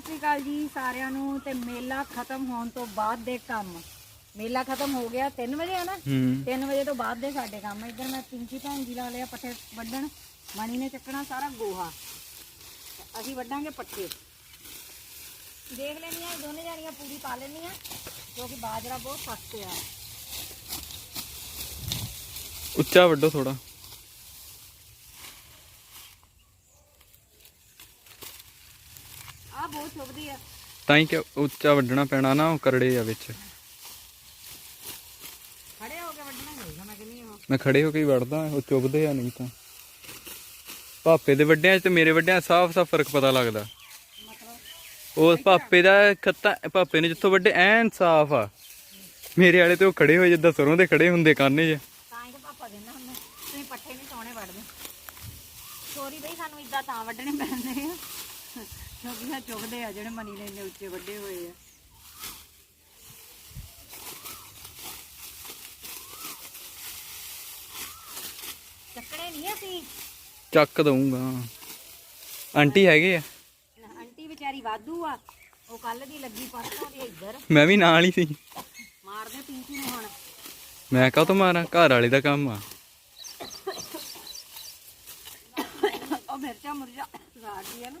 ਸਤਿ ਸ਼੍ਰੀ ਅਕਾਲ ਜੀ ਸਾਰਿਆਂ ਨੂੰ ਤੇ ਮੇਲਾ ਖਤਮ ਹੋਣ ਤੋਂ ਬਾਅਦ ਦੇ ਕੰਮ। ਮੇਲਾ ਖਤਮ ਹੋ ਗਿਆ 3 ਵਜੇ ਆ ਨਾ? ਹੂੰ। 3 ਵਜੇ ਤੋਂ ਬਾਅਦ ਦੇ ਸਾਡੇ ਕੰਮ। ਇੱਧਰ ਮੈਂ ਪਿੰਕੀ ਭੈਣ ਜੀ ਲਾ ਲਿਆ ਪੱਠੇ ਵੱਢਣ। ਮਣੀ ਨੇ ਚੱਕਣਾ ਸਾਰਾ ਗੋਹਾ। ਅਸੀਂ ਵੱਢਾਂਗੇ ਪੱਠੇ। ਦੇਖ ਲੈਣੀਆਂ ਦੋਨੇ ਜਾਣੀਆਂ ਪੂਰੀ ਪਾ ਲੈਣੀਆਂ ਕਿਉਂਕਿ ਬਾਜਰਾ ਬਹੁਤ ਸਖਤ ਆ। ਉੱਚਾ ਵੱਡੋ ਥੋੜਾ ਆ ਤਾਂ ਹੀ ਕਿ ਉੱਚਾ ਵੱਢਣਾ ਪੈਣਾ ਨਾ ਉਹ ਕਰੜੇ ਆ ਵਿੱਚ। ਖੜੇ ਹੋ ਕੇ ਵੱਢਣਾ ਚਾਹੀਦਾ ਮੈਂ ਕਹਿੰਦੀ ਹਾਂ। ਮੈਂ ਖੜੇ ਹੋ ਕੇ ਹੀ ਵੜਦਾ ਉਹ ਚੁੱਭਦੇ ਆ ਨਹੀਂ ਤਾਂ। ਪਾਪੇ ਦੇ ਵੱਡਿਆਂ 'ਚ ਤੇ ਮੇਰੇ ਵੱਡਿਆਂ 'ਚ ਸਾਫ਼-ਸਾਫ਼ ਫ਼ਰਕ ਪਤਾ ਲੱਗਦਾ। ਉਹ ਪਾਪੇ ਦਾ ਖੱਤਾ ਪਾਪੇ ਨੇ ਜਿੱਥੋਂ ਵੱਡੇ ਐਨ ਸਾਫ਼ ਆ। ਮੇਰੇ ਵਾਲੇ ਤੇ ਉਹ ਖੜੇ ਹੋਏ ਜਿੱਦਾਂ ਸਰੋਂ ਦੇ ਖੜੇ ਹੁੰਦੇ ਕਾਨੇ 'ਚ। ਤਾਂ ਹੀ ਤਾਂ ਪਾਪਾ ਕਹਿੰਦਾ ਹੁੰਦਾ ਤੁਸੀਂ ਪੱਠੇ ਨਹੀਂ ਸੋਹਣੇ ਵੱਢਦੇ। ਸੋਰੀ ਬਈ ਸਾਨੂੰ ਇਦਾਂ ਤਾਂ ਵੱਢਣੇ ਪੈਂਦੇ ਆ। ਇਹ ਚੁਗਦੇ ਆ ਜਿਹੜੇ ਮਨੀ ਨੇ ਇੰਨੇ ਉੱਚੇ ਵੱਡੇ ਹੋਏ ਆ। ਚੱਕਣੇ ਨਹੀਂ ਅਸੀਂ? ਚੱਕ ਦਊਂਗਾ। ਆਂਟੀ ਹੈਗੇ ਆ? ਆਂਟੀ ਵਿਚਾਰੀ ਵਾਧੂ ਆ। ਉਹ ਕੱਲ ਦੀ ਲੱਗੀ ਪਰਸੋਂ ਦੀ ਇੱਧਰ। ਮੈਂ ਵੀ ਨਾਲ ਹੀ ਸੀ। ਮਾਰਦੇ ਪਿੰਕੀ ਨੂੰ ਹੁਣ। ਮੈਂ ਕਾਹ ਤੋਂ ਮਾਰਾਂ ਘਰ ਵਾਲੇ ਦਾ ਕੰਮ ਆ। ਉਹ ਮਿਰਚਾਂ ਮੁਰਜਾ ਰਾਜੀ ਆ ਨਾ।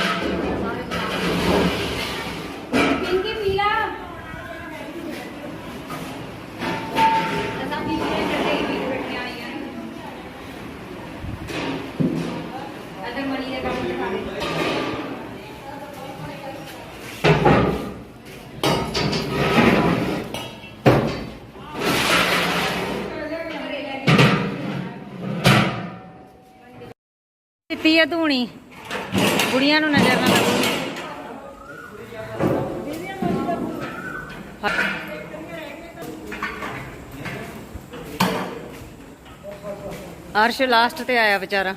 ਦਿੱਤੀ ਆ ਧੂਣੀ। ਕੁੜੀਆਂ ਨੂੰ ਨਜ਼ਰ ਨਾ ਲੱਗੂ। ਅਰਸ਼ ਲਾਸਟ ਤੇ ਆਇਆ ਵਿਚਾਰਾ।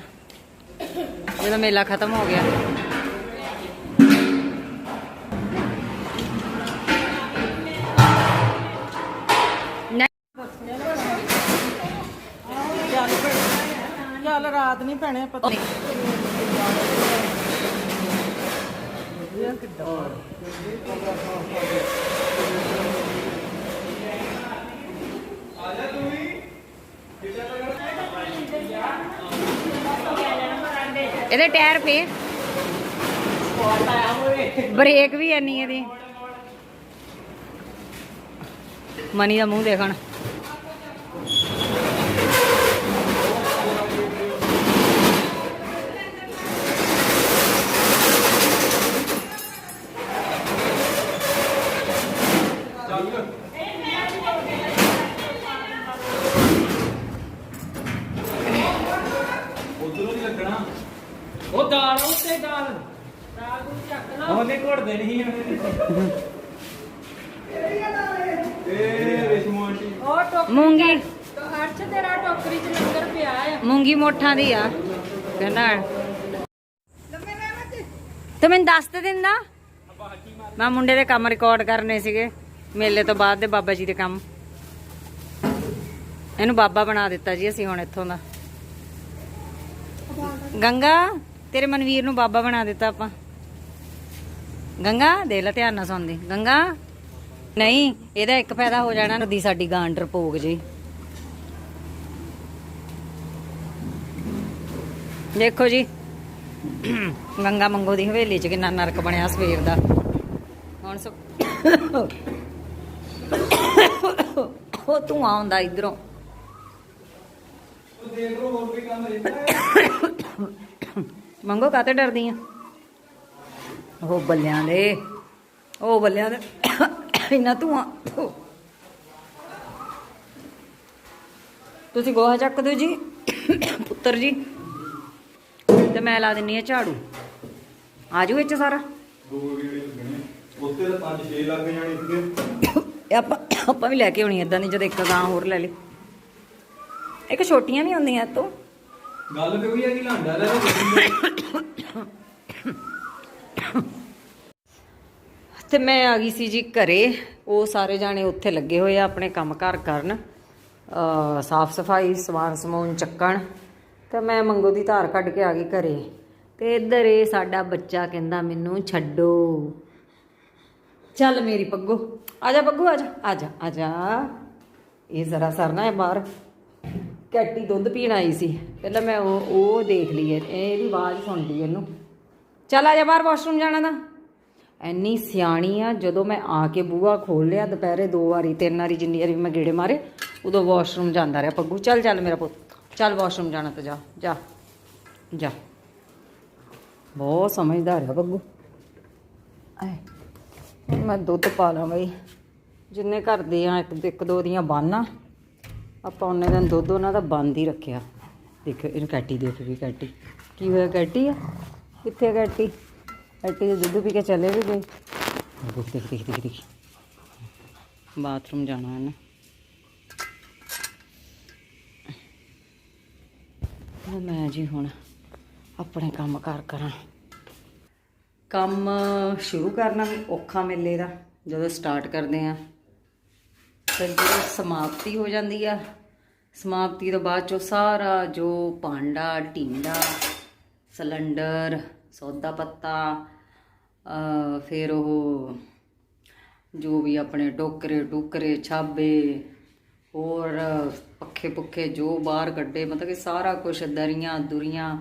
ਜਦੋਂ ਮੇਲਾ ਖਤਮ ਹੋ ਗਿਆ। ਰਾਤ ਨਹੀਂ ਭੈਣੇ ਇਹਦੇ ਟਾਇਰ ਫੇ ਬ੍ਰੇਕ ਵੀ ਐਨੀ ਇਹਦੀ। ਮਨੀ ਦਾ ਮੂੰਹ ਦੇਖਣ। ਉਹ ਦਾਲ ਉੱਤੇ ਦਾਲ। ਦਾਲ ਨੂੰ ਚੱਕ ਲਾ। ਉਹਨੇ ਘੋੜ ਦੇਣੀ ਏ ਰੇਸ਼ਮੋ ਆਂਟੀ ਉਹ ਟੋਕ ਮੂੰਗੀ। ਅਰਸ਼ ਤੇਰਾ ਟੋਕਰੀ ਚ ਲੰਗਰ ਪਿਆ ਆ। ਮੂੰਗੀ ਮੋਠਾਂ ਦੀ ਆ। ਕਹਿੰਦਾ ਤੇ ਮੈਨੂੰ ਦੱਸ ਤੇ ਦਿੰਦਾ। ਮੈਂ ਮੁੰਡੇ ਦੇ ਕੰਮ ਰਿਕਾਰਡ ਕਰਨੇ ਸੀਗੇ। ਮੇਲੇ ਤੋਂ ਬਾਅਦ ਦੇ ਬਾਬਾ ਜੀ ਦੇ ਕੰਮ। ਇਹਨੂੰ ਬਾਬਾ ਬਣਾ ਦਿੱਤਾ ਜੀ ਅਸੀਂ ਹੁਣ ਇੱਥੋਂ ਦਾ। ਗੰਗਾ। ਤੇਰੇ ਮਨਵੀਰ ਨੂੰ ਬਾਬਾ ਬਣਾ ਦਿੱਤਾ ਆਪਾਂ। ਗੰਗਾ ਦੇ ਲੈ ਧਿਆਨ ਨਾਲ ਸੁਣਦੀ। ਗੰਗਾ, ਨਹੀਂ, ਇਹਦਾ ਇੱਕ ਫਾਇਦਾ ਹੋ ਜਾਣਾ ਨਦੀ ਸਾਡੀ ਗਾਂਡਰ ਪੋਗ ਜੀ। ਦੇਖੋ ਜੀ, ਗੰਗਾ ਮੰਗੋ ਦੀ ਹਵੇਲੀ ਚ ਕਿੰਨਾ ਨਰਕ ਬਣਿਆ ਸਵੇਰ ਦਾ। ਹੁਣ ਸੋ ਉਹ ਤੂੰ ਆਉਂਦਾ ਇਧਰੋਂ। ਮੰਗੋ ਕਾਤੇ ਡਰਦੀ ਆ? ਉਹ ਬੱਲਿਆਂ ਦੇ। ਉਹ ਬੱਲਿਆਂ ਦੇ। ਇੰਨਾ ਤੂੰ ਤੁਸੀਂ ਗੋਹਾ ਚੱਕ ਦਿਓ ਜੀ ਪੁੱਤਰ ਜੀ। ਤੇ ਮੈਂ ਲਾ ਦਿੰਨੀ ਆ ਝਾੜੂ। ਆਜੂ ਵਿੱਚ ਸਾਰਾ। ਉੱਤੇ ਤਾਂ 5-6 ਲੱਗ ਜਾਣੀ ਸੀਗੇ। ਇਹ ਆਪਾਂ ਆਪਾਂ ਵੀ ਲੈ ਕੇ ਆਉਣੀ ਏਦਾਂ ਦੀ ਜਦ ਇੱਕ ਗਾਂ ਹੋਰ ਲੈ ਲਈ ਇੱਕ ਛੋਟੀਆਂ ਵੀ ਹੁੰਦੀਆਂ ਤੋਂ ਗੱਲ ਤੇ ਉਹੀ ਹੈ ਕਿ ਲਾਂਡਾ ਲੈ ਤੇ ਮੈਂ ਆ ਗਈ ਸੀ ਜੀ ਘਰੇ। ਉਹ ਸਾਰੇ ਜਾਣੇ ਉੱਥੇ ਲੱਗੇ ਹੋਏ ਆ ਆਪਣੇ ਕੰਮ ਕਾਰ ਕਰਨ। ਸਾਫ਼ ਸਫ਼ਾਈ, ਸਮਾਨ ਸਮੂਨ ਚੱਕਣ। ਤੇ ਮੈਂ ਮੰਗੋ ਦੀ ਧਾਰ ਕੱਢ ਕੇ ਆ ਗਈ ਘਰੇ। ਤੇ ਇੱਧਰ ਇਹ ਸਾਡਾ ਬੱਚਾ ਕਹਿੰਦਾ ਮੈਨੂੰ ਛੱਡੋ। ਚੱਲ ਮੇਰੀ ਪੱਗੋ। ਆ ਜਾ ਪੱਗੋ, ਆ ਜਾ। ਆ ਜਾ ਆ ਜਾ। ਇਹ ਜ਼ਰਾ ਸਰਨਾ ਹੈ ਬਾਹਰ। ਕੈਟੀ ਦੁੱਧ ਪੀਣ ਆਈ ਸੀ। ਪਹਿਲਾਂ ਮੈਂ ਉਹ ਉਹ ਦੇਖ ਲਈ ਹੈ। ਇਹਦੀ ਆਵਾਜ਼ ਸੁਣ ਲਈ ਇਹਨੂੰ। ਚੱਲ ਆ ਜਾ ਬਾਹਰ ਵਾਸ਼ਰੂਮ ਜਾਣਾ ਤਾਂ। ਐਨੀ ਸਿਆਣੀ ਆ, ਜਦੋਂ ਮੈਂ ਆ ਕੇ ਬੂਹਾ ਖੋਲ ਲਿਆ ਦੁਪਹਿਰੇ ਦੋ ਵਾਰੀ, ਤਿੰਨ ਵਾਰੀ ਜਿੰਨੀ ਵਾਰੀ ਮੈਂ ਗੇੜੇ ਮਾਰੇ, ਉਦੋਂ ਵਾਸ਼ਰੂਮ ਜਾਂਦਾ ਰਿਹਾ ਪੱਗੂ। ਚੱਲ ਚੱਲ ਮੇਰਾ ਪੁੱਤ। ਚੱਲ ਵਾਸ਼ਰੂਮ ਜਾਣਾ ਤਾਂ ਜਾ। ਜਾ। ਜਾ। ਬਹੁਤ ਸਮਝਦਾਰ ਆ ਪੱਗੂ। ਐ ਹੁਣ ਮੈਂ ਦੁੱਧ ਪਾ ਲਾਂ ਬਈ। ਜਿੰਨੇ ਘਰ ਦੇ ਆ, ਇੱਕ ਇੱਕ, ਦੋ ਦੀਆਂ ਬਾਨਾਂ। ਆਪਾਂ ਉਹਨੇ ਦਿਨ ਦੁੱਧ ਉਹਨਾਂ ਦਾ ਬੰਦ ਹੀ ਰੱਖਿਆ। ਦੇਖ ਇਹਨੂੰ ਕੈਟੀ ਦੇਖ ਵੀ ਕੈਟੀ। ਕੀ ਹੋਇਆ ਕੈਟੀ ਆ? ਕਿੱਥੇ ਕੈਟੀ? ਕੈਟੀ ਦੇ ਦੁੱਧ ਪੀ ਕੇ ਚਲੇ ਵੀ ਗਏ। ਦੇਖ ਦੇਖ ਦੇਖ ਦੇਖ ਦੇਖ। ਬਾਥਰੂਮ ਜਾਣਾ ਇਹਨੇ। ਮੈਂ ਜੀ ਹੁਣ ਆਪਣੇ ਕੰਮ ਕਾਰ ਕਰਾਂ। ਕੰਮ ਸ਼ੁਰੂ ਕਰਨਾ ਵੀ ਔਖਾ ਮੇਲੇ ਦਾ, ਜਦੋਂ ਸਟਾਰਟ ਕਰਦੇ ਆ ਤੇ ਜਦੋਂ ਸਮਾਪਤੀ ਹੋ ਜਾਂਦੀ ਆ, ਸਮਾਪਤੀ ਤੋਂ ਬਾਅਦ ਚੋਂ ਸਾਰਾ ਜੋ ਭਾਂਡਾ, ਢੀਂਡਾ, ਸਿਲੰਡਰ, ਸੌਦਾ ਪੱਤਾ ਫਿਰ ਉਹ ਜੋ ਵੀ ਆਪਣੇ ਟੋਕਰੇ, ਟੁਕਰੇ, ਛਾਬੇ, ਹੋਰ ਪੱਖੇ ਪੁੱਖੇ ਜੋ ਬਾਹਰ ਕੱਢੇ, ਮਤਲਬ ਕਿ ਸਾਰਾ ਕੁਝ ਦਰੀਆਂ, ਦੁਰੀਆਂ,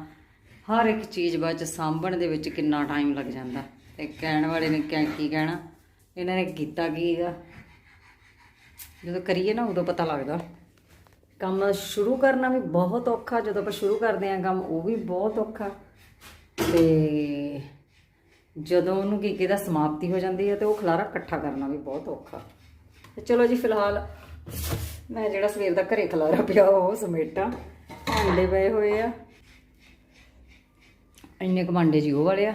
ਹਰ ਇੱਕ ਚੀਜ਼ ਬਾਅਦ ਚ ਸਾਂਭਣ ਦੇ ਵਿੱਚ ਕਿੰਨਾ ਟਾਈਮ ਲੱਗ ਜਾਂਦਾ। ਤੇ ਕਹਿਣ ਵਾਲੇ ਨੇ ਕਹਿ ਕੀ ਕਹਿਣਾ? ਇਹਨਾਂ ਨੇ ਕੀਤਾ ਕੀ ਹੈਗਾ? ਜਦੋਂ ਕਰੀਏ ਨਾ ਉਦੋਂ ਪਤਾ ਲੱਗਦਾ। ਕੰਮ ਸ਼ੁਰੂ ਕਰਨਾ ਵੀ ਬਹੁਤ ਔਖਾ, ਜਦੋਂ ਆਪਾਂ ਸ਼ੁਰੂ ਕਰਦੇ ਆਂ ਕੰਮ ਉਹ ਵੀ ਬਹੁਤ ਔਖਾ। ਤੇ ਜਦੋਂ ਉਹਨੂੰ ਕੀ ਕਿਹਦਾ ਸਮਾਪਤੀ ਹੋ ਜਾਂਦੀ ਹੈ ਤੇ ਉਹ ਖਲਾਰਾ ਇਕੱਠਾ ਕਰਨਾ ਵੀ ਬਹੁਤ ਔਖਾ। ਤੇ ਚਲੋ ਜੀ, ਫਿਲਹਾਲ ਮੈਂ ਜਿਹੜਾ ਸਵੇਰ ਦਾ ਘਰੇ ਖਲਾਰਾ ਪਿਆ ਉਹ ਸਮੇਟਾਂ। ਭਾਂਡੇ ਪਏ ਹੋਏ ਆ। ਇੰਨੇ ਕੁ ਜੀ ਉਹ ਵਾਲੇ ਆ।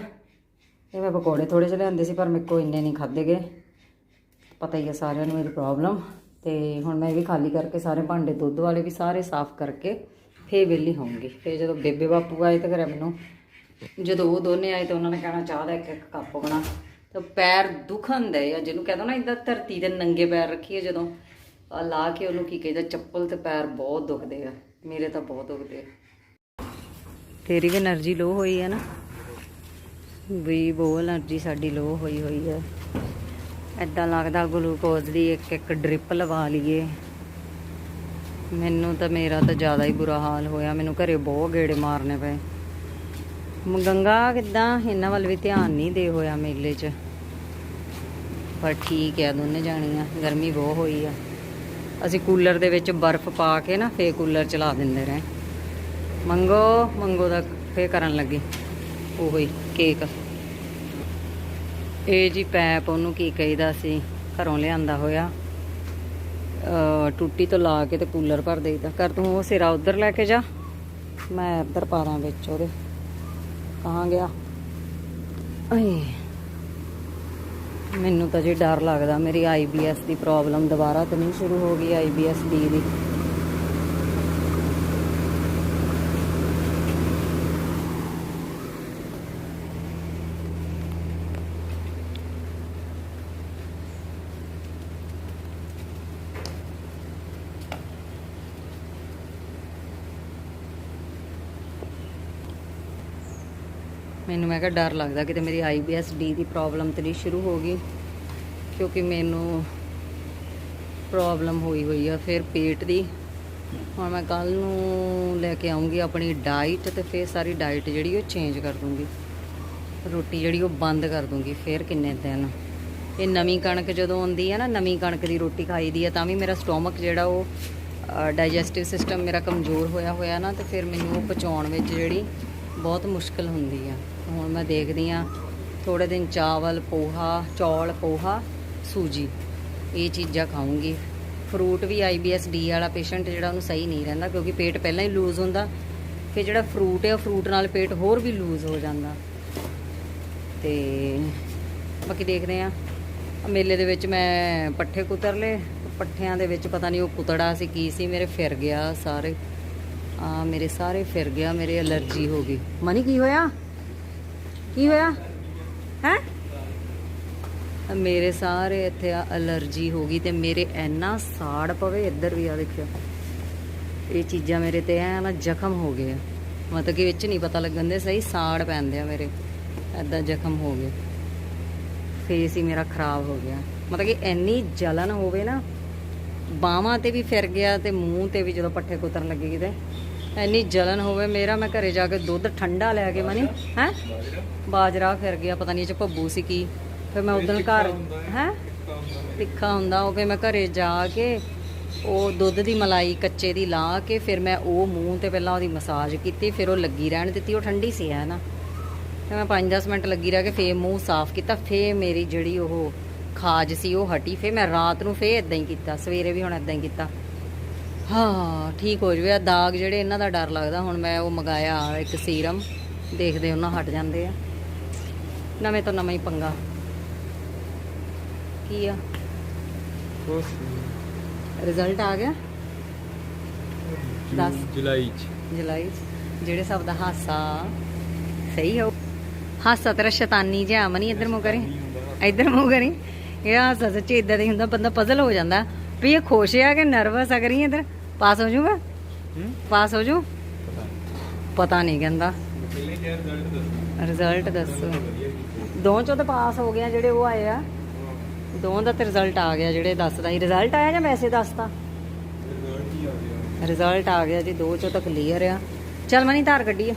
ਇਹ ਮੈਂ ਪਕੌੜੇ ਥੋੜੇ ਜਿਹੇ ਲਿਆਂਦੇ ਸੀ ਪਰ ਮੇਰੇ ਕੋ ਇੰਨੇ ਨਹੀਂ ਖਾਦੇ ਗਏ। ਪਤਾ ਹੀ ਹੈ ਸਾਰਿਆਂ ਨੂੰ ਮੇਰੀ ਪ੍ਰੋਬਲਮ ਤੇ ਹੁਣ ਮੈਂ ਇਹ ਵੀ ਖਾਲੀ ਕਰਕੇ ਸਾਰੇ ਭਾਂਡੇ ਦੁੱਧ ਵਾਲੇ ਵੀ ਸਾਰੇ ਸਾਫ਼ ਕਰਕੇ ਫੇਰ ਵਿਹਲੀ ਹੋਊਂਗੀ। ਫੇਰ ਜਦੋਂ ਬੇਬੇ ਬਾਪੂ ਆਏ ਤਾਂ ਘਰੇ ਮੈਨੂੰ ਜਦੋਂ ਉਹ ਦੋਨੇ ਆਏ ਤਾਂ ਉਹਨਾਂ ਨੇ ਕਹਿਣਾ, ਚਾਹ ਦਾ ਇੱਕ ਇੱਕ ਕੱਪ ਬਣਾ। ਤਾਂ ਪੈਰ ਦੁਖਣ ਦੇ ਜਾਂ ਜਿਹਨੂੰ ਕਹਿੰਦਾ ਨਾ ਇਦਾਂ ਧਰਤੀ ਦੇ ਨੰਗੇ ਪੈਰ ਰੱਖੀਏ ਜਦੋਂ। ਲਾ ਕੇ ਉਹਨੂੰ ਕੀ ਕਹਿੰਦਾ, ਚੱਪਲ ਤੇ ਪੈਰ ਬਹੁਤ ਦੁਖਦੇ ਆ, ਮੇਰੇ ਤਾਂ ਬਹੁਤ ਦੁਖਦੇ ਆ। ਤੇਰੀ ਵੀ એનર્ਜੀ ਲੋ ਹੋਈ ਹੈ ਨਾ। ਵੀ ਬਹੁਤ એનર્ਜੀ ਸਾਡੀ ਲੋ ਹੋਈ ਹੋਈ ਹੈ ਐਦਾਂ ਲੱਗਦਾ ਗਲੂਕੋਜ਼ ਦੀ ਇੱਕ ਇੱਕ ਡ੍ਰਿਪ ਲਵਾ ਲਈਏ। ਮੈਨੂੰ ਤਾਂ ਮੇਰਾ ਤਾਂ ਜ਼ਿਆਦਾ ਹੀ ਬੁਰਾ ਹਾਲ ਹੋਇਆ। ਮੈਨੂੰ ਘਰੇ ਬਹੁਤ ਗੇੜੇ ਮਾਰਨੇ ਪਏ। ਗੰਗਾ ਕਿੱਦਾਂ? ਇਹਨਾਂ ਵੱਲ ਵੀ ਧਿਆਨ ਨਹੀਂ ਦੇ ਹੋਇਆ ਮੇਲੇ 'ਚ। ਪਰ ਠੀਕ ਆ, ਦੋਨੇ ਜਾਣੀਆਂ। ਗਰਮੀ ਬਹੁਤ ਹੋਈ ਆ। ਅਸੀਂ ਕੂਲਰ ਦੇ ਵਿੱਚ ਬਰਫ਼ ਪਾ ਕੇ ਨਾ ਫੇਰ ਕੂਲਰ ਚਲਾ ਦਿੰਦੇ ਰਹੇ। ਮੰਗੋ ਮੰਗੋ ਦਾ ਫੇਰ ਕਰਨ ਲੱਗੇ। ਉਹੀ ਕੇਕ। ਇਹ ਜੀ ਪੈਪ ਉਹਨੂੰ ਕੀ ਕਹੀਦਾ ਸੀ? ਘਰੋਂ ਲਿਆਂਦਾ ਹੋਇਆ। ਟੁੱਟੀ ਤੋਂ ਲਾ ਕੇ ਤੇ ਕੂਲਰ ਭਰ ਦੇਈਦਾ। ਕਰ ਤੂੰ ਉਹ ਸਿਰਾ ਉਧਰ ਲੈ ਕੇ ਜਾ। ਮੈਂ ਇੱਧਰ ਪਾ ਦਾਂ ਵਿੱਚ ਉਹਦੇ। ਕਹਾਂ ਗਿਆ? ਅਏ ਮੈਨੂੰ ਤਾਂ ਜੀ ਡਰ ਲੱਗਦਾ। ਮੇਰੀ ਆਈਬੀਐਸ ਦੀ ਪ੍ਰੋਬਲਮ ਦੁਬਾਰਾ ਤਾਂ ਨਹੀਂ ਸ਼ੁਰੂ ਹੋ ਗਈ ਆਈਬੀਐਸ ਡੀ ਦੀ। ਮੈਨੂੰ ਮੈਂ ਕਿਹਾ ਡਰ ਲੱਗਦਾ ਕਿਤੇ ਮੇਰੀ ਆਈਬੀਐਸ ਡੀ ਦੀ ਪ੍ਰੋਬਲਮ ਤੇ ਨਹੀਂ ਸ਼ੁਰੂ ਹੋ ਗਈ, ਕਿਉਂਕਿ ਮੈਨੂੰ ਪ੍ਰੋਬਲਮ ਹੋਈ ਹੋਈ ਆ ਫਿਰ ਪੇਟ ਦੀ। ਹੁਣ ਮੈਂ ਕੱਲ ਨੂੰ ਲੈ ਕੇ ਆਉਂਗੀ ਆਪਣੀ ਡਾਈਟ ਤੇ ਫਿਰ ਸਾਰੀ ਡਾਈਟ ਜਿਹੜੀ ਉਹ ਚੇਂਜ ਕਰ ਦੂੰਗੀ। ਰੋਟੀ ਜਿਹੜੀ ਉਹ ਬੰਦ ਕਰ ਦੂੰਗੀ ਫਿਰ ਕਿੰਨੇ ਦਿਨ। ਇਹ ਨਵੀਂ ਕਣਕ ਜਦੋਂ ਆਉਂਦੀ ਹੈ ਨਾ, ਨਵੀਂ ਕਣਕ ਦੀ ਰੋਟੀ ਖਾਈਦੀ ਹੈ ਤਾਂ ਵੀ ਮੇਰਾ ਸਟੋਮਕ ਜਿਹੜਾ ਉਹ ਡਾਈਜੈਸਟਿਵ ਸਿਸਟਮ ਮੇਰਾ ਕਮਜ਼ੋਰ ਹੋਇਆ ਹੋਇਆ ਨਾ ਤੇ ਫਿਰ ਮੈਨੂੰ ਉਹ ਪਚਾਉਣ ਵਿੱਚ ਜਿਹੜੀ ਬਹੁਤ ਮੁਸ਼ਕਲ ਹੁੰਦੀ ਆ। ਹੁਣ ਮੈਂ ਦੇਖਦੀ ਆ ਥੋੜੇ ਦਿਨ ਚਾਵਲ, ਪੋਹਾ, ਚੌਲ, ਪੋਹਾ, ਸੂਜੀ। ਇਹ ਚੀਜ਼ਾਂ ਖਾਊਂਗੀ। ਫਰੂਟ ਵੀ ਆਈਬੀਐਸ ਡੀ ਵਾਲਾ ਪੇਸ਼ੈਂਟ ਜਿਹੜਾ ਉਹਨੂੰ ਸਹੀ ਨਹੀਂ ਰਹਿੰਦਾ ਕਿਉਂਕਿ ਪੇਟ ਪਹਿਲਾਂ ਹੀ ਲੂਜ਼ ਹੁੰਦਾ। ਫਿਰ ਜਿਹੜਾ ਫਰੂਟ ਹੈ ਫਰੂਟ ਨਾਲ ਪੇਟ ਹੋਰ ਵੀ ਲੂਜ਼ ਹੋ ਜਾਂਦਾ। ਤੇ ਬਾਕੀ ਦੇਖਦੇ ਆ ਮੇਲੇ ਦੇ ਵਿੱਚ ਮੈਂ ਪੱਠੇ ਕੁਤਰ ਲਏ ਪੱਠਿਆਂ ਦੇ ਵਿੱਚ ਪਤਾ ਨਹੀਂ ਉਹ ਕੁਤੜਾ ਸੀ ਕੀ ਸੀ, ਮੇਰੇ ਫਿਰ ਗਿਆ ਸਾਰੇ। ਆ ਮੇਰੇ ਸਾਰੇ ਫਿਰ ਗਿਆ, ਮੇਰੇ ਅਲਰਜੀ ਹੋ ਗਈ। ਮਨੀ, ਕੀ ਹੋਇਆ? ਕੀ ਹੋਇਆ? ਹੈ? ਮੇਰੇ ਸਾਰੇ ਇੱਥੇ ਆ ਅਲਰਜੀ ਹੋ ਗਈ ਤੇ ਮੇਰੇ ਇੰਨਾ ਸਾੜ ਪਵੇ ਇੱਧਰ ਵੀ ਆ ਦੇਖਿਓ। ਇਹ ਚੀਜ਼ਾਂ ਮੇਰੇ ਤੇ ਐ ਨਾ ਜ਼ਖਮ ਹੋ ਗਏ ਆ। ਮਤਲਬ ਕਿ ਵਿੱਚ ਨਹੀਂ ਪਤਾ ਲੱਗਣ ਦੇ, ਸਹੀ ਸਾੜ ਪੈਂਦੇ ਆ ਮੇਰੇ। ਐਦਾਂ ਜ਼ਖਮ ਹੋ ਗਏ। ਫੇਸ ਹੀ ਮੇਰਾ ਖਰਾਬ ਹੋ ਗਿਆ। ਮਤਲਬ ਕਿ ਇੰਨੀ ਜਲਨ ਹੋਵੇ ਨਾ, ਬਾਹਾਂ ਤੇ ਵੀ ਫਿਰ ਗਿਆ ਤੇ ਮੂੰਹ ਤੇ ਵੀ ਜਦੋਂ ਪੱਠੇ ਕੁਤਰਨ ਲੱਗੇ ਕਿਤੇ। ਇੰਨੀ ਜਲਨ ਹੋਵੇ ਮੇਰਾ, ਮੈਂ ਘਰੇ ਜਾ ਕੇ ਦੁੱਧ ਠੰਡਾ ਲੈ ਕੇ ਮਨੀ, ਹੈ? ਬਾਜਰਾ ਫਿਰ ਗਿਆ, ਪਤਾ ਨਹੀਂ ਇਹ ਚ ਭੱਬੂ ਸੀ ਕੀ। ਫਿਰ ਮੈਂ ਉਦੋਂ ਘਰ, ਹੈ? ਤਿੱਖਾ ਹੁੰਦਾ ਉਹ ਫਿਰ ਮੈਂ ਘਰੇ ਜਾ ਕੇ ਉਹ ਦੁੱਧ ਦੀ ਮਲਾਈ ਕੱਚੇ ਦੀ ਲਾ ਕੇ ਫਿਰ ਮੈਂ ਉਹ ਮੂੰਹ ਤੇ ਪਹਿਲਾਂ ਉਹਦੀ ਮਸਾਜ ਕੀਤੀ, ਫਿਰ ਉਹ ਲੱਗੀ ਰਹਿਣ ਦਿੱਤੀ, ਉਹ ਠੰਡੀ ਸੀ ਹੈ ਨਾ। ਫਿਰ ਮੈਂ 5-10 ਮਿੰਟ ਲੱਗੀ ਰਹਿ ਕੇ ਫੇਰ ਮੂੰਹ ਸਾਫ਼ ਕੀਤਾ, ਫੇਰ ਮੇਰੀ ਜਿਹੜੀ ਉਹ ਖਾਜ ਸੀ ਉਹ ਹਟੀ, ਫੇਰ ਮੈਂ ਰਾਤ ਨੂੰ ਫੇਰ ਇਦਾਂ ਹੀ ਕੀਤਾ, ਸਵੇਰੇ ਵੀ ਹੁਣ ਇਦਾਂ ਹੀ ਕੀਤਾ। ਹਾਂ ਠੀਕ ਹੋ ਜਵੇ। ਆ ਦਾਗ ਜਿਹੜੇ ਇਹਨਾਂ ਦਾ ਡਰ ਲੱਗਦਾ ਹੁਣ ਮੈਂ ਉਹ ਮੰਗਾਇਆ ਇੱਕ ਸੀਰਮ। ਦੇਖਦੇ ਉਹਨਾਂ ਹਟ ਜਾਂਦੇ ਆ। ਨਵੇਂ ਤੋਂ ਨਵਾਂ ਹੀ ਪੰਗਾ। ਕੀ ਆ? ਰਿਜ਼ਲਟ ਆ ਗਿਆ? ਦੱਸ। ਜੁਲਾਈ ਚ। ਜੁਲਾਈ 'ਚ। ਜਿਹੜੇ ਸਭ ਦਾ ਹਾਸਾ ਸਹੀ ਹੋ ਹਾਸਾ ਤੇਰਾ ਸ਼ੈਤਾਨੀ ਜਿਹਾ ਮਨੀ ਇੱਧਰ ਮੂੰਹ ਕਰੀ। ਇੱਧਰ ਮੂੰਹ ਕਰੀ। ਇਹ ਹਾਸਾ ਸੱਚੀ ਇਦਾਂ ਦਾ ਹੁੰਦਾ ਬੰਦਾ ਪਜ਼ਲ ਹੋ ਜਾਂਦਾ। ਵੀ ਇਹ ਖੁਸ਼ ਆ ਕਿ ਨਰਵਸ ਆ ਕਰੀ ਇੱਧਰ? ਪਾਸ ਹੋ ਜਾਊਗਾ? ਪਾਸ ਹੋ ਜਾਊ? ਪਤਾ ਨਹੀਂ। ਕਹਿੰਦਾ। ਰਿਜ਼ਲਟ ਦੱਸੋ। ਦੋ ਚੋਂ ਤਾਂ ਪਾਸ ਹੋ ਗਿਆ ਜਿਹੜੇ ਉਹ ਆਏ ਆ। ਦੋ ਦਾ ਤੇ ਰਿਜ਼ਲਟ ਆ ਗਿਆ ਜਿਹੜੇ ਦੱਸਦਾ ਸੀ। ਰਿਜ਼ਲਟ ਆਇਆ ਜਾਂ ਵੈਸੇ ਦੱਸਦਾ ਰਿਜ਼ਲਟ ਆ ਗਿਆ। ਜੀ ਦੋ ਚੋਂ ਤਾਂ ਕਲੀਅਰ ਆ। ਚੱਲ ਮਨੀ ਧਾਰ ਕੱਢੀਏ।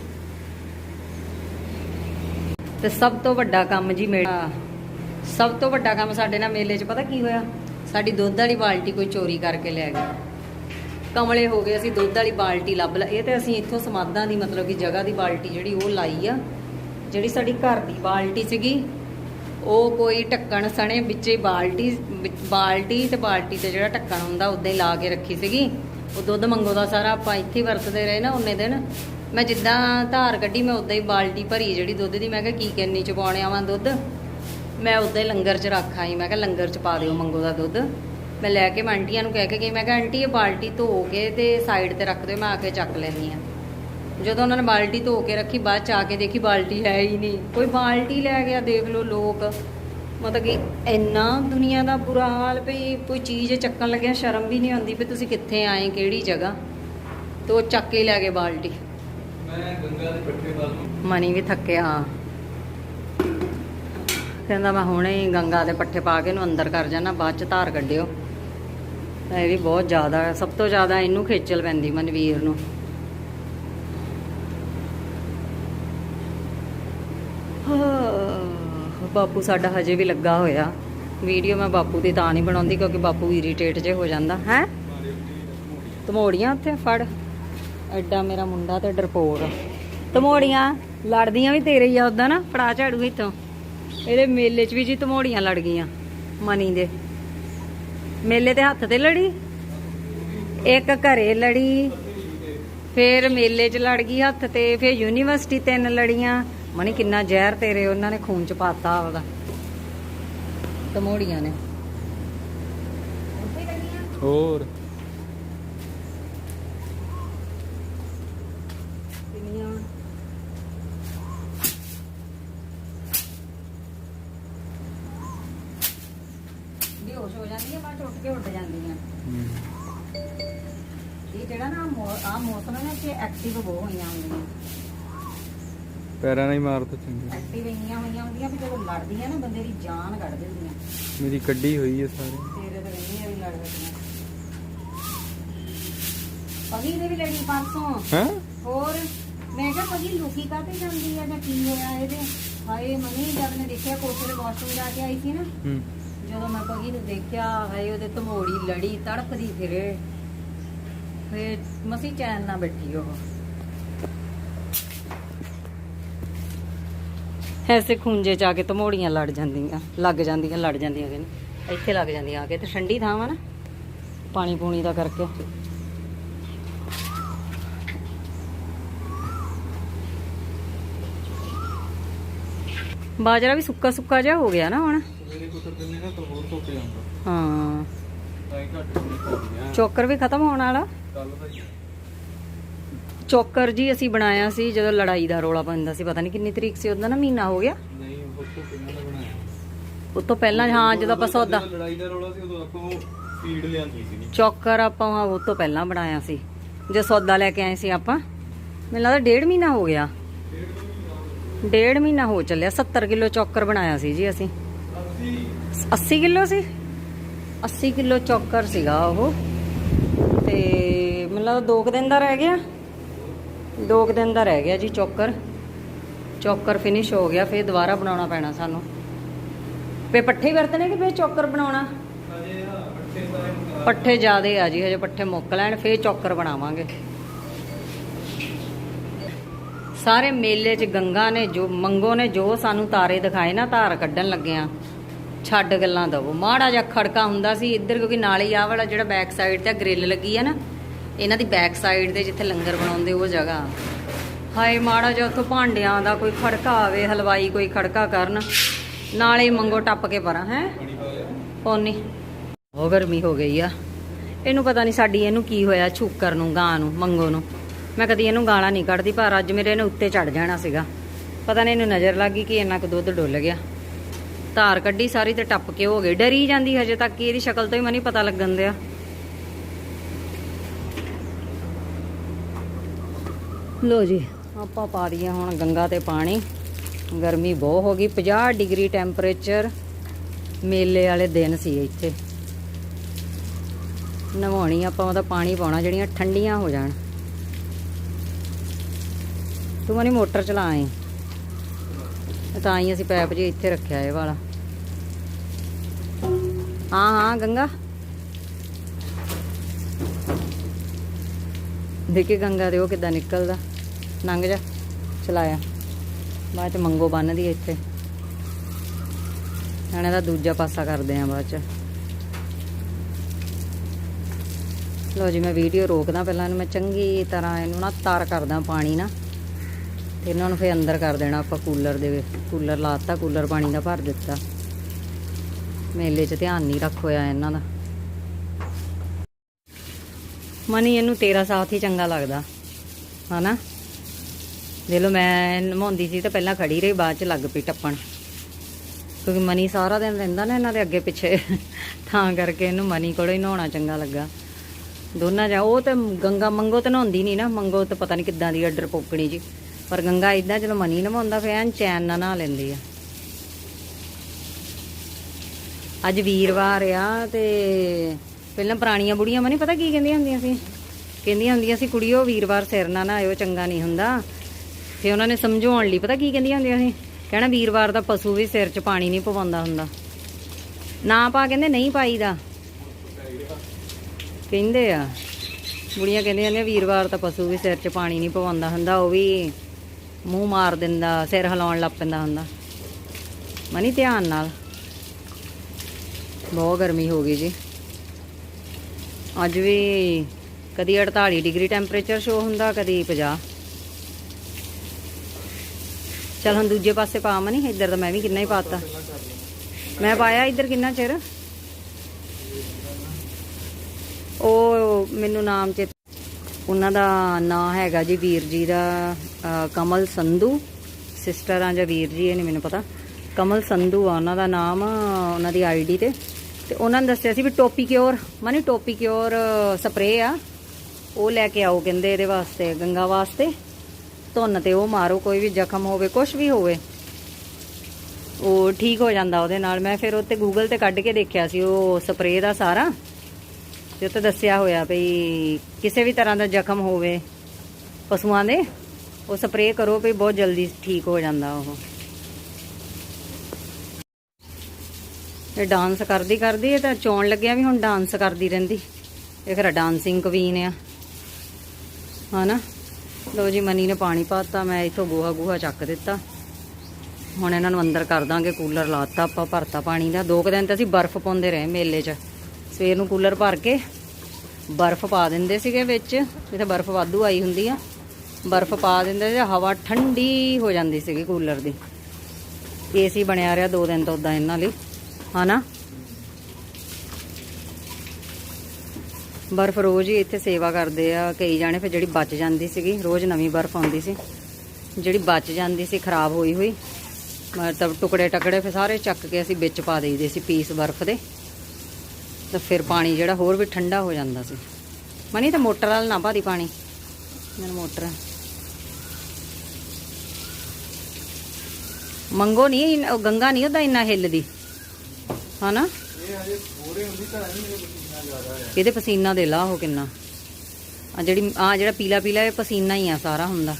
ਤੇ ਸਭ ਤੋਂ ਵੱਡਾ ਕੰਮ ਜੀ ਮੇਰਾ ਸਭ ਤੋਂ ਵੱਡਾ ਕੰਮ ਸਾਡੇ ਨਾਲ ਮੇਲੇ 'ਚ ਪਤਾ ਕੀ ਹੋਇਆ? ਸਾਡੀ ਦੁੱਧ ਵਾਲੀ ਬਾਲਟੀ ਕੋਈ ਚੋਰੀ ਕਰਕੇ ਲੈ ਗਿਆ ਕਮਲੇ ਹੋ ਗਏ, ਅਸੀਂ ਦੁੱਧ ਵਾਲੀ ਬਾਲਟੀ ਲੱਭ ਲ, ਇਹ ਤੇ ਅਸੀਂ ਇੱਥੋਂ ਸਮਾਦਾਂ ਦੀ ਮਤਲਬ ਕਿ ਜਗ੍ਹਾ ਦੀ ਬਾਲਟੀ ਜਿਹੜੀ ਉਹ ਲਾਈ ਆ, ਜਿਹੜੀ ਸਾਡੀ ਘਰ ਦੀ ਬਾਲਟੀ ਸੀਗੀ, ਉਹ ਕੋਈ ਢੱਕਣ ਸਣੇ ਵਿੱਚੇ ਬਾਲਟੀ, ਵਿੱਚ ਬਾਲਟੀ ਤੇ ਬਾਲਟੀ ਤੇ ਜਿਹੜਾ ਢੱਕਣ ਹੁੰਦਾ, ਉਦਾਂ ਹੀ ਲਾ ਕੇ ਰੱਖੀ ਸੀਗੀ। ਉਹ ਦੁੱਧ ਮੰਗੋ ਦਾ ਸਾਰਾ, ਆਪਾਂ ਇੱਥੇ ਵਰਤਦੇ ਰਹੇ ਨਾ ਉਹਨੇ ਦਿਨ। ਮੈਂ ਜਿੱਦਾਂ ਧਾਰ ਕੱਢੀ, ਮੈਂ ਉਦਾਂ ਹੀ ਬਾਲਟੀ ਭਰੀ ਜਿਹੜੀ ਦੁੱਧ ਦੀ, ਮੈਂ ਕਿਹਾ ਕੀ ਕਿੰਨੀ ਚ ਪਾਉਣੇ ਆਵਾਂ ਦੁੱਧ। ਮੈਂ ਉਦਾਂ ਹੀ ਲੰਗਰ ਚ ਰੱਖ ਆਈ, ਮੈਂ ਕਿਹਾ ਲੰਗਰ ਚ ਪਾ ਦਿਓ ਮੰਗੋ ਦਾ ਦੁੱਧ। ਮੈਂ ਲੈ ਕੇ ਆਂਟੀਆਂ ਨੂੰ ਕਹਿ ਕੇ ਗਈ ਮੈਂ ਕਿਹਾ ਆਂਟੀ ਇਹ ਬਾਲਟੀ ਧੋ ਕੇ ਤੇ ਸਾਈਡ ਤੇ ਰੱਖ ਦਿਓ ਮੈਂ ਆ ਕੇ ਚੱਕ ਲੈਣੀ ਆ ਜਦੋਂ ਉਹਨਾਂ ਨੇ ਬਾਲਟੀ ਧੋ ਕੇ ਰੱਖੀ ਬਾਅਦ ਚ ਆ ਕੇ ਦੇਖੀ ਬਾਲਟੀ ਹੈ ਹੀ ਨਹੀਂ। ਕੋਈ ਬਾਲਟੀ ਲੈ ਗਿਆ ਦੇਖ ਲਓ ਲੋਕ। ਮਤਲਬ ਕਿ ਇੰਨਾ ਦੁਨੀਆ ਦਾ ਬੁਰਾ ਹਾਲ ਵੀ ਕੋਈ ਚੀਜ਼ ਚੱਕਣ ਲੱਗਿਆ ਸ਼ਰਮ ਵੀ ਨਹੀਂ ਆਉਂਦੀ ਵੀ ਤੁਸੀਂ ਕਿੱਥੇ ਆਏ ਕਿਹੜੀ ਜਗ੍ਹਾ। ਤੇ ਉਹ ਚੱਕ ਕੇ ਲੈ ਗਏ ਬਾਲਟੀ। ਮੈਂ ਗੰਗਾ ਦੇ ਪੱਠੇ ਵੱਲ ਨੂੰ। ਮਨੀ ਵੀ ਥੱਕਿਆ ਕਹਿੰਦਾ ਮੈਂ ਹੁਣੇ ਹੀ ਗੰਗਾ ਦੇ ਪੱਠੇ ਪਾ ਕੇ ਇਹਨੂੰ ਅੰਦਰ ਕਰ ਜਾਣਾ ਬਾਅਦ ਚ ਧਾਰ ਕੱਢਿਓ। ਇਹ ਵੀ ਬਹੁਤ ਜ਼ਿਆਦਾ ਹੈ। ਸਭ ਤੋਂ ਜ਼ਿਆਦਾ ਇਹਨੂੰ ਖੇਚਲ ਪੈਂਦੀ ਮਨਵੀਰ ਨੂੰ। ਬਾਪੂ ਸਾਡਾ ਹਜੇ ਵੀ ਲੱਗਾ ਹੋਇਆ। ਵੀਡੀਓ ਮੈਂ ਬਾਪੂ ਦੀ ਤਾਂ ਨਹੀਂ ਬਣਾਉਂਦੀ ਕਿਉਂਕਿ ਬਾਪੂ ਇਰੀਟੇਟ ਜੇ ਹੋ ਜਾਂਦਾ। ਹੈ? ਤਮੋੜੀਆਂ ਉੱਥੇ, ਫੜ। ਐਡਾ ਮੇਰਾ ਮੁੰਡਾ ਤੇ ਡਰਪੋਕ। ਤਮੋੜੀਆਂ ਲੜਦੀਆਂ ਵੀ ਤੇਰੇ ਹੀ ਆ ਉਦਾਂ ਨਾ, ਫੜਾ ਝਾੜੂ ਇੱਥੋਂ। ਇਹਦੇ ਮੇਲੇ 'ਚ ਵੀ ਜੀ ਤਮੋੜੀਆਂ ਲੜ ਗਈਆਂ, ਮਨੀ ਦੇ। ਮੇਲੇ ਤੇ ਹੱਥ ਤੇ ਲੜੀ, ਇੱਕ ਘਰੇ ਲੜੀ, ਫਿਰ ਮੇਲੇ 'ਚ ਲੜ ਗਈ ਹੱਥ ਤੇ, ਫਿਰ ਯੂਨੀਵਰਸਿਟੀ ਤਿੰਨ ਲੜੀਆਂ, ਮਨੀ ਕਿੰਨਾ ਜ਼ਹਿਰ ਤੇਰੇ, ਉਹਨਾਂ ਨੇ ਖੂਨ 'ਚ ਪਾਤਾ ਉਹਦਾ ਤਮੋੜੀਆਂ ਨੇ। ਹੋਰ ਕਿੰਨੀਆਂ ਬੇਹੋਸ਼ ਹੋ ਜਾਂਦੀਆਂ ਬਾਅਦ 'ਚ ਉੱਠ ਕੇ ਉੱਡ ਜਾਂਦੀਆਂ ਇਹ ਜਿਹੜਾ ਨਾ ਆ ਮੌਸਮ ਹੈ ਨਾ ਕਿ ਐਕਟਿਵ ਬਹੁਤ ਹੋਈਆਂ ਹੁੰਦੀਆਂ। ਪੈਰਾਂ ਨਾਲ ਹੀ ਮਾਰ ਤਾ ਚੰਗੀ। ਐਕਟਿਵ ਇੰਨੀਆਂ ਹੋਈਆਂ ਹੁੰਦੀਆਂ ਵੀ ਜਦੋਂ ਲੜਦੀਆਂ ਨਾ ਬੰਦੇ ਦੀ ਜਾਨ ਕੱਢ ਦਿੰਦੀਆਂ। ਮੇਰੀ ਕੱਢੀ ਹੋਈ ਹੈ ਸਾਰੇ। ਤੇਰੇ ਤਾਂ ਰਹਿੰਦੀਆਂ ਵੀ ਲੜ ਰਹੀਆਂ ਪਗੀ ਦੇ ਵੀ ਲੜੀ ਪਰਸੋਂ। ਹੈ? ਹੋਰ ਮੈਂ ਕਿਹਾ ਪਗੀ ਲੁਕੀ ਕਾਤੇ ਜਾਂਦੀ ਆ ਜਾਂ ਕੀ ਹੋਇਆ ਇਹਦੇ? ਹਾਏ ਮਨੀ ਜਦ ਮੈਂ ਦੇਖਿਆ ਕੋਠੇ ਦੇ ਵਾਸ਼ਰੂਮ ਜਾ ਕੇ ਆਈ ਸੀ ਨਾ ਹੂੰ। ਜਦੋਂ ਮੈਂ ਪਗੀ ਨੂੰ ਦੇਖਿਆ ਹਾਏ ਉਹਦੇ ਧਮੋੜੀ ਲੜੀ ਤੜਪਦੀ ਫਿਰੇ। ਫੇ ਮਸੀ ਚੈਨ ਨਾਲ ਬੈਠੀ ਉਹ। ਐਸੇ ਖੁੰਝੇ ਚ ਆ ਕੇ ਧਮੋੜੀਆਂ ਲੜ ਜਾਂਦੀਆਂ ਲੱਗ ਜਾਂਦੀਆਂ ਲੜ ਜਾਂਦੀਆਂ ਕਿ ਇੱਥੇ ਲੱਗ ਜਾਂਦੀਆਂ ਆ ਕੇ ਤੇ ਠੰਡੀ ਥਾਂ ਵਾ ਨਾ ਪਾਣੀ ਪੂਣੀ ਦਾ ਕਰਕੇ। ਬਾਜਰਾ ਵੀ ਸੁੱਕਾ ਸੁੱਕਾ ਜਿਹਾ ਹੋ ਗਿਆ ਨਾ ਹੁਣ। ਮੇਰੇ ਕੁੱਤਰ ਦਿੰਨੇ ਨਾ ਤਾਂ ਹੋਰ ਧੁੱਪ ਜਾਂਦਾ। ਹਾਂ। ਚੋਕਰ ਵੀ ਖਤਮ ਹੋਣ ਵਾਲਾ। ਚੋਕਰ ਜੀ ਅਸੀਂ ਬਣਾਇਆ ਸੀ ਜਦੋਂ ਲੜਾਈ ਦਾ ਰੋਲਾ ਪੈਂਦਾ ਸੀ ਪਤਾ ਨਹੀਂ ਕਿੰਨੀ ਤਰੀਕ ਸੀ ਉਹਦਾ ਨਾ ਮਹੀਨਾ ਹੋ ਗਿਆ। ਨਹੀਂ ਉਹ ਤੋਂ ਕਿੰਨਾ ਦਾ ਬਣਾਇਆ। ਤੋਂ ਪਹਿਲਾਂ ਹਾਂ ਜਦੋਂ ਆਪਾਂ ਸੌਦਾ ਲੜਾਈ ਦਾ ਰੋਲਾ ਸੀ ਉਦੋਂ ਆਪਾਂ ਫੀਡ ਲਿਆਂਦੀ ਸੀ ਚੌਕਰ ਆਪਾਂ ਉਹ ਤੋਂ ਪਹਿਲਾਂ ਬਣਾਇਆ ਸੀ ਜੇ ਸੌਦਾ ਲੈ ਕੇ ਆਏ ਸੀ ਆਪਾਂ। ਮੈਨੂੰ ਲੱਗਦਾ ਡੇਢ ਮਹੀਨਾ ਹੋ ਗਿਆ। ਡੇਢ ਮਹੀਨਾ ਹੋ ਚੱਲਿਆ 70 ਕਿਲੋ ਚੌਕਰ ਬਣਾਇਆ ਸੀ ਜੀ ਅਸੀਂ। 80 ਕਿਲੋ ਸੀ? 80 ਕਿਲੋ ਚੌਕਰ ਸੀਗਾ ਉਹ। ਤੇ ਮੈਨੂੰ ਲੱਗਦਾ ਦੋ ਕੁ ਦਿਨ ਦਾ ਰਹਿ ਗਿਆ। ਦੋ ਕੁ ਦਿਨ ਦਾ ਰਹਿ ਗਿਆ ਜੀ ਚੌਕਰ। ਚੌਕਰ ਫਿਨਿਸ਼ ਹੋ ਗਿਆ, ਫਿਰ ਦੁਬਾਰਾ ਬਣਾਉਣਾ ਪੈਣਾ ਸਾਨੂੰ। ਵੇ ਪੱਠੇ ਹੀ ਵਰਤਣੇ ਕਿ ਫੇਰ ਚੌਕਰ ਬਣਾਉਣਾ? ਪੱਠੇ ਜ਼ਿਆਦੇ ਆ ਜੀ, ਹਜੇ ਪੱਠੇ ਮੁੱਕ ਲੈਣ, ਫੇਰ ਚੌਕਰ ਬਣਾਵਾਂਗੇ। ਸਾਰੇ ਮੇਲੇ 'ਚ ਗੰਗਾ ਨੇ ਜੋ, ਮੰਗੋ ਨੇ ਜੋ ਸਾਨੂੰ ਤਾਰੇ ਦਿਖਾਏ ਨਾ, ਧਾਰ ਕੱਢਣ ਲੱਗਿਆ। ਛੱਡ ਗੱਲਾਂ ਦਵੋ। ਮਾੜਾ ਜਿਹਾ ਖੜਕਾ ਹੁੰਦਾ ਸੀ ਇੱਧਰ, ਕਿਉਂਕਿ ਨਾਲੇ ਹੀ ਆਹ ਵਾਲਾ ਜਿਹੜਾ ਬੈਕ ਸਾਈਡ ਤੇ ਗ੍ਰਿਲ ਲੱਗੀ ਆ ਨਾ, ਇਹਨਾਂ ਦੀ ਬੈਕ ਸਾਈਡ ਤੇ ਜਿੱਥੇ ਲੰਗਰ ਬਣਾਉਂਦੇ ਉਹ ਜਗ੍ਹਾ। ਹਾਏ, ਮਾੜਾ ਜਿਹਾ ਉੱਥੋਂ ਭਾਂਡਿਆਂ ਦਾ ਕੋਈ ਖੜਕਾ ਆਵੇ, ਹਲਵਾਈ ਕੋਈ ਖੜਕਾ ਕਰਨ, ਨਾਲੇ ਮੰਗੋ ਟੱਪ ਕੇ ਪਰਾਂ, ਹੈ? ਪੌਣੀ ਬਹੁਤ ਗਰਮੀ ਹੋ ਗਈ ਆ। ਇਹਨੂੰ ਪਤਾ ਨਹੀਂ ਸਾਡੀ ਇਹਨੂੰ ਕੀ ਹੋਇਆ ਛੂਕਰ ਨੂੰ, ਗਾਂ ਨੂੰ, ਮੰਗੋ ਨੂੰ। ਮੈਂ ਕਦੀ ਇਹਨੂੰ ਗਾਲਾਂ ਨਹੀਂ ਕੱਢਦੀ, ਪਰ ਅੱਜ ਮੇਰੇ ਇਹਨੇ ਉੱਤੇ ਚੜ ਜਾਣਾ ਸੀਗਾ। ਪਤਾ ਨਹੀਂ ਇਹਨੂੰ ਨਜ਼ਰ ਲੱਗ ਗਈ ਕਿ ਇੰਨਾ ਕੁ ਦੁੱਧ ਡੁੱਲ ਗਿਆ। ਧਾਰ ਕੱਢੀ ਸਾਰੀ ਤੇ ਟੱਪ ਕੇ ਹੋ ਗਏ। ਡਰੀ ਜਾਂਦੀ ਹਜੇ ਤੱਕ ਕਿ ਇਹਦੀ ਸ਼ਕਲ ਤੋਂ ਹੀ ਮੈਨੂੰ ਪਤਾ ਲੱਗਣ ਦਿਆ। ਲੋ ਜੀ, ਆਪਾਂ ਪਾ ਦਈਏ ਹੁਣ ਗੰਗਾ ਤੇ ਪਾਣੀ। ਗਰਮੀ ਬਹੁਤ ਹੋ ਗਈ 50 ਡਿਗਰੀ ਟੈਂਪਰੇਚਰ ਮੇਲੇ ਵਾਲੇ ਦਿਨ ਸੀ ਇੱਥੇ। ਨਵਾਉਣੀ ਆਪਾਂ ਉਹਦਾ ਪਾਣੀ ਪਾਉਣਾ, ਜਿਹੜੀਆਂ ਠੰਡੀਆਂ ਹੋ ਜਾਣ। ਤੂੰ ਮਨੀ ਮੋਟਰ ਚਲਾਏ ਤਾਂ ਹੀ ਅਸੀਂ ਪੈਪ ਜੀ ਇੱਥੇ ਰੱਖਿਆ ਇਹ ਵਾਲਾ। ਹਾਂ ਹਾਂ, ਗੰਗਾ। ਦੇਖੇ ਗੰਗਾ ਦੇ ਉਹ ਕਿਦਾਂ ਨਿਕਲਦਾ। ਲੰਘ ਜਾ, ਚਲਾਇਆ। ਬਾਅਦ ਚ ਮੰਗੋ ਬੰਨਦੀ ਇੱਥੇ। ਇਹਨਾਂ ਦਾ ਦੂਜਾ ਪਾਸਾ ਕਰਦੇ ਆ ਬਾਅਦ ਚ। ਲੋ ਜੀ, ਮੈਂ ਵੀਡੀਓ ਰੋਕਦਾ ਪਹਿਲਾਂ ਇਹਨੂੰ। ਮੈਂ ਚੰਗੀ ਤਰ੍ਹਾਂ ਇਹਨੂੰ ਨਾ ਤਾਰ ਕਰਦਾ ਪਾਣੀ ਨਾ। ਤੇ ਇਹਨਾਂ ਨੂੰ ਫੇਰ ਅੰਦਰ ਕਰ ਦੇਣਾ ਆਪਾਂ ਕੂਲਰ ਦੇ ਵਿੱਚ। ਕੂਲਰ ਲਾਤਾ, ਕੂਲਰ ਪਾਣੀ ਦਾ ਭਰ ਦਿੱਤਾ। ਮੇਲੇ 'ਚ ਧਿਆਨ ਨਹੀਂ ਰੱਖ ਹੋਇਆ ਇਹਨਾਂ ਦਾ। ਮਨੀ, ਇਹਨੂੰ ਤੇਰਾ ਸਾਥ ਹੀ ਚੰਗਾ ਲੱਗਦਾ, ਹਨਾ? ਦੇ ਲੋ ਮੈਂ ਨਮਾਉਂਦੀ ਸੀ ਤਾਂ ਪਹਿਲਾਂ ਖੜੀ ਰਹੀ, ਬਾਅਦ 'ਚ ਲੱਗ ਪਈ ਟੱਪਣ। ਕਿਉਂਕਿ ਮਨੀ ਸਾਰਾ ਦਿਨ ਰਹਿੰਦਾ ਨਾ ਇਹਨਾਂ ਦੇ ਅੱਗੇ ਪਿੱਛੇ। ਤਾਂ ਕਰਕੇ ਇਹਨੂੰ ਮਨੀ ਕੋਲੋਂ ਹੀ ਨਹਾਉਣਾ ਚੰਗਾ ਲੱਗਾ। ਦੋਨਾਂ ਜਾ ਉਹ ਤੇ ਗੰਗਾ ਮੰਗੋ ਤੇ ਨਹਾਉਂਦੀ ਨਹੀਂ ਨਾ। ਮੰਗੋ ਤੇ ਪਤਾ ਨਹੀਂ ਕਿੱਦਾਂ ਦੀ ਅੱਡਰ ਪੋਕਣੀ ਜੀ। ਪਰ ਗੰਗਾ ਇਦਾਂ ਜਦੋਂ ਮਨੀ ਨਹਾਉਂਦਾ ਫਿਰ ਐਨ ਚੈਨ ਨਾਲ ਨਹਾ ਲੈਂਦੀ ਆ। ਅੱਜ ਵੀਰਵਾਰ ਆ ਤੇ ਪਹਿਲਾਂ ਪੁਰਾਣੀਆਂ ਬੁੜੀਆਂ, ਮਨੀ ਪਤਾ ਕੀ ਕਹਿੰਦੀਆਂ ਹੁੰਦੀਆਂ ਸੀ? ਕਹਿੰਦੀਆਂ ਹੁੰਦੀਆਂ ਸੀ, ਕੁੜੀਓ, ਵੀਰਵਾਰ ਸਿਰ ਨਾ ਨਹਾਇਓ, ਚੰਗਾ ਨਹੀਂ ਹੁੰਦਾ। ਤੇ ਉਹਨਾਂ ਨੇ ਸਮਝਾਉਣ ਲਈ, ਪਤਾ ਕੀ ਕਹਿੰਦੀਆਂ ਹੁੰਦੀਆਂ ਸੀ? ਕਹਿਣਾ ਵੀਰਵਾਰ ਦਾ ਪਸ਼ੂ ਵੀ ਸਿਰ 'ਚ ਪਾਣੀ ਨਹੀਂ ਪਵਾਉਂਦਾ ਹੁੰਦਾ। ਨਾ ਪਾ ਕਹਿੰਦੇ, ਨਹੀਂ ਪਾਈਦਾ। ਕਹਿੰਦੇ ਆ, ਬੁੜੀਆਂ ਕਹਿੰਦੀਆਂ ਨੇ, ਵੀਰਵਾਰ ਤਾਂ ਪਸ਼ੂ ਵੀ ਸਿਰ 'ਚ ਪਾਣੀ ਨਹੀਂ ਪਵਾਉਂਦਾ ਹੁੰਦਾ, ਉਹ ਵੀ ਮੂੰਹ ਮਾਰ ਦਿੰਦਾ, ਸਿਰ ਹਿਲਾਉਣ ਲੱਗ ਪੈਂਦਾ ਹੁੰਦਾ। ਮਨੀ ਧਿਆਨ ਨਾਲ। ਬਹੁਤ ਗਰਮੀ ਹੋ ਗਈ ਜੀ। ਅੱਜ ਵੀ ਕਦੀ 48 ਡਿਗਰੀ ਟੈਂਪਰੇਚਰ ਸ਼ੋ ਹੁੰਦਾ, ਕਦੀ 50 ਚਲ ਹੁਣ ਦੂਜੇ ਪਾਸੇ ਪਾ ਮਨੀ, ਇੱਧਰ ਤਾਂ ਮੈਂ ਵੀ ਕਿੰਨਾ ਹੀ ਪਾਤਾ ਮੈਂ ਪਾਇਆ ਇੱਧਰ ਕਿੰਨਾ ਚਿਰ? ਉਹ ਮੈਨੂੰ ਨਾਮ ਚੇ ਉਹਨਾਂ ਦਾ ਨਾਂ ਹੈਗਾ ਜੀ ਵੀਰ ਜੀ ਦਾ ਕਮਲ ਸੰਧੂ। ਸਿਸਟਰ ਆ ਜਾਂ ਵੀਰ ਜੀ, ਇਹ ਨਹੀਂ ਮੈਨੂੰ ਪਤਾ। ਕਮਲ ਸੰਧੂ ਆ ਉਹਨਾਂ ਦਾ ਨਾਮ, ਉਹਨਾਂ ਦੀ ਆਈਡੀ ਤੇ। ਤੇ ਉਹਨਾਂ ਨੇ ਦੱਸਿਆ ਸੀ ਵੀ ਟੋਪੀ ਕਿਉਰ, ਮਾਨੀ ਟੋਪੀ ਕਿਉਰ ਸਪਰੇ ਆ। ਉਹ ਲੈ ਕੇ ਆਓ ਕਹਿੰਦੇ ਇਹਦੇ ਵਾਸਤੇ, ਗੰਗਾ ਵਾਸਤੇ। ਧੁੰਨ ਤੇ ਉਹ ਮਾਰੋ, ਕੋਈ ਵੀ ਜ਼ਖਮ ਹੋਵੇ ਕੁਝ ਵੀ ਹੋਵੇ। ਉਹ ਠੀਕ ਹੋ ਜਾਂਦਾ ਉਹਦੇ ਨਾਲ। ਮੈਂ ਫਿਰ ਉੱਤੇ ਗੂਗਲ ਤੇ ਕੱਢ ਕੇ ਦੇਖਿਆ ਸੀ ਉਹ ਸਪਰੇ ਦਾ ਸਾਰਾ। ਤੇ ਉੱਥੇ ਦੱਸਿਆ ਹੋਇਆ ਵੀ ਕਿਸੇ ਵੀ ਤਰ੍ਹਾਂ ਦਾ ਜ਼ਖਮ ਹੋਵੇ, ਪਸ਼ੂਆਂ ਦੇ, ਉਹ ਸਪਰੇਅ ਕਰੋ ਵੀ ਬਹੁਤ ਜਲਦੀ ਠੀਕ ਹੋ ਜਾਂਦਾ ਉਹ। ਇਹ ਡਾਂਸ ਕਰਦੀ ਕਰਦੀ ਇਹ ਤਾਂ ਚੌਣ ਲੱਗਿਆ ਵੀ ਹੁਣ ਡਾਂਸ ਕਰਦੀ ਰਹਿੰਦੀ। ਇਹ ਖਰਾ ਡਾਂਸਿੰਗ ਕਵੀਨ ਆ। ਹਨਾ? ਲੋ ਜੀ, ਮਨੀ ਨੇ ਪਾਣੀ ਪਾਤਾ, ਮੈਂ ਇਥੋਂ ਗੋਹਾ ਗੋਹਾ ਚੱਕ ਦਿੱਤਾ। ਹੁਣ ਇਹਨਾਂ ਨੂੰ ਅੰਦਰ ਕਰ ਦਾਂਗੇ ਕੂਲਰ ਲਾਤਾ ਆਪਾਂ, ਭਰਤਾ ਪਾਣੀ ਦਾ। ਦੋ ਕੁ ਦਿਨ ਤਾਂ ਅਸੀਂ ਬਰਫ਼ ਪਾਉਂਦੇ ਰਹੇ ਮੇਲੇ 'ਚ। ਸਵੇਰ ਨੂੰ ਕੂਲਰ ਭਰ ਕੇ ਬਰਫ਼ ਪਾ ਦਿੰਦੇ ਸੀਗੇ ਵਿੱਚ, ਜਿੱਥੇ ਬਰਫ਼ ਵਾਧੂ ਆਈ ਹੁੰਦੀ ਆ। ਬਰਫ਼ ਪਾ ਦਿੰਦੇ ਤੇ ਹਵਾ ਠੰਡੀ ਹੋ ਜਾਂਦੀ ਸੀਗੀ ਕੂਲਰ ਦੀ। ਏਸੀ ਬਣਿਆ ਰਿਹਾ ਦੋ ਦਿਨ ਤੋਂ ਉਦਾਂ ਇਹਨਾਂ ਲਈ, ਹਨਾ? ਬਰਫ਼ ਰੋਜ਼ ਹੀ ਇੱਥੇ ਸੇਵਾ ਕਰਦੇ ਆ, ਕਈ ਜਾਣੇ ਫਿਰ ਜਿਹੜੀ ਬਚ ਜਾਂਦੀ ਸੀਗੀ, ਰੋਜ਼ ਨਵੀਂ ਬਰਫ਼ ਆਉਂਦੀ ਸੀ। ਜਿਹੜੀ ਬਚ ਜਾਂਦੀ ਸੀ, ਖਰਾਬ ਹੋਈ ਹੋਈ, ਮਤਲਬ ਟੁਕੜੇ ਟਕੜੇ ਫਿਰ ਸਾਰੇ ਚੱਕ ਕੇ ਅਸੀਂ ਵਿੱਚ ਪਾ ਦੇਈਦੇ ਸੀ ਪੀਸ ਬਰਫ਼ ਦੇ। ਤਾਂ ਫਿਰ ਪਾਣੀ ਜਿਹੜਾ ਹੋਰ ਵੀ ਠੰਡਾ ਹੋ ਜਾਂਦਾ ਸੀ। ਮਨੀ ਤਾਂ ਮੋਟਰ ਵਾਲ ਨਾ ਭਾਦੀ ਪਾਣੀ। ਮੈਨੂੰ ਮੋਟਰ। ਮੰਗੋ ਨਹੀਂ ਉਹ ਗੰਗਾ ਨਹੀਂ ਉਹਦਾ ਇੰਨਾ ਹਿੱਲਦੀ ਹਨਾ? ਇਹ ਹਜੇ ਇਹਦੇ ਪਸੀਨਾ ਦੇ ਲਾ ਉਹ ਕਿੰਨਾ। ਆ ਜਿਹੜੀ ਆ ਜਿਹੜਾ ਪੀਲਾ ਪੀਲਾ ਇਹ ਪਸੀਨਾ ਹੀ ਆ ਸਾਰਾ ਹੁੰਦਾ।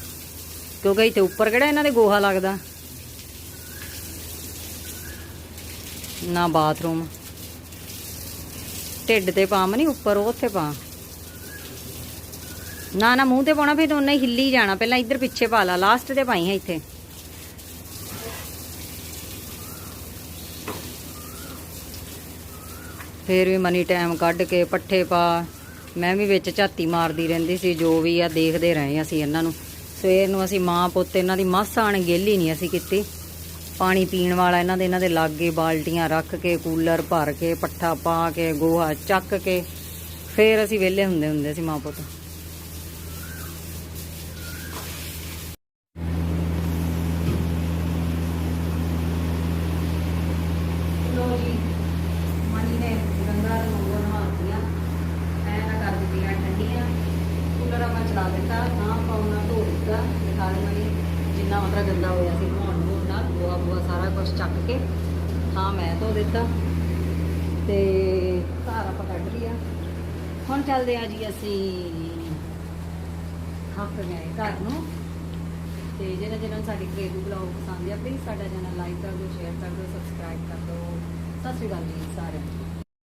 ਕਿਉਂਕਿ ਇੱਥੇ ਉੱਪਰ ਕਿਹੜਾ ਇਹਨਾਂ ਦੇ ਗੋਹਾ ਲੱਗਦਾ? ਨਾ ਬਾਥਰੂਮ। ਢਿੱਡ ਤੇ ਪਾਮ ਨਹੀਂ, ਉੱਪਰ ਉਹ ਉੱਥੇ ਪਾ ਨਾ ਨਾ, ਮੂੰਹ ਤੇ ਪਾਉਣਾ, ਫਿਰ ਉਹਨਾਂ ਹਿੱਲੀ ਜਾਣਾ। ਪਹਿਲਾਂ ਇੱਧਰ ਪਿੱਛੇ ਪਾ ਲਾ, ਲਾਸਟ ਤੇ ਪਾਈ ਹੈ ਇੱਥੇ। ਫੇਰ ਵੀ ਮਨੀ ਟਾਈਮ ਕੱਢ ਕੇ ਪੱਠੇ ਪਾ। ਮੈਂ ਵੀ ਵਿੱਚ ਝਾਤੀ ਮਾਰਦੀ ਰਹਿੰਦੀ ਸੀ, ਜੋ ਵੀ ਆ, ਦੇਖਦੇ ਰਹੇ ਅਸੀਂ ਇਹਨਾਂ ਨੂੰ। ਸਵੇਰ ਨੂੰ ਅਸੀਂ ਮਾਂ ਪੁੱਤ, ਇਹਨਾਂ ਦੀ ਮਾਸਾ ਅਣਗੇਲੀ ਨਹੀਂ ਅਸੀਂ ਕੀਤੀ। ਪਾਣੀ ਪੀਣ ਵਾਲਾ ਇਹਨਾਂ ਦੇ ਇਹਨਾਂ ਦੇ ਲਾਗੇ ਬਾਲਟੀਆਂ ਰੱਖ ਕੇ, ਕੂਲਰ ਭਰ ਕੇ, ਪੱਠਾ ਪਾ ਕੇ, ਗੋਹਾ ਚੱਕ ਕੇ, ਫੇਰ ਅਸੀਂ ਵਿਹਲੇ ਹੁੰਦੇ ਹੁੰਦੇ ਸੀ ਮਾਂ ਪੁੱਤ ਲੋ ਜੀ ਮਨੀ ਨੇ ਗੰਗਾ ਦੇ ਮੰਗੋ ਨਹਾਤੀਆਂ ਐ ਨਾ ਕਰ ਦਿੱਤੀਆਂ ਠੰਡੀਆਂ ਕੂਲਰ ਆਪਾਂ ਚਲਾ ਦਿੱਤਾ ਤਾਂ ਪਾਉਣਾ ਧੋ ਦਿੱਤਾ ਦਿਖਾ ਦੇ ਮਨੀ ਜਿੰਨਾ ਮਤਲਬ ਗੰਦਾ ਹੋਇਆ ਸੀ ਨਹਾਉਣ ਨੂੰ ਨਾਲ ਗੋਹਾ ਗੋਹਾ ਸਾਰਾ ਕੁਝ ਚੱਕ ਕੇ ਹਾਂ ਦਿੱਤਾ। ਤੇ ਘਰ ਆਪਾਂ ਕੱਢ ਲਿਆ। ਹੁਣ ਚੱਲਦੇ ਆ ਜੀ ਅਸੀਂ ਹੱਕ ਗਏ ਘਰ ਨੂੰ। ਤੇ ਜਿਹੜਾ ਜਿਹੜਾ ਸਾਡੇ ਘਰੇਲੂ ਬਲੌਗ ਪਸੰਦ ਆ ਪਲੀਜ਼ ਸਾਡਾ ਚੈਨਲ ਲਾਈਕ ਕਰ ਦਿਓ ਸ਼ੇਅਰ ਕਰ ਦਿਓ ਸਬਸਕ੍ਰਾਈਬ ਕਰ ਦਿਓ। ਸਤਿ ਸ਼੍ਰੀ ਅਕਾਲ ਜੀ ਸਾਰਿਆਂ ਨੂੰ।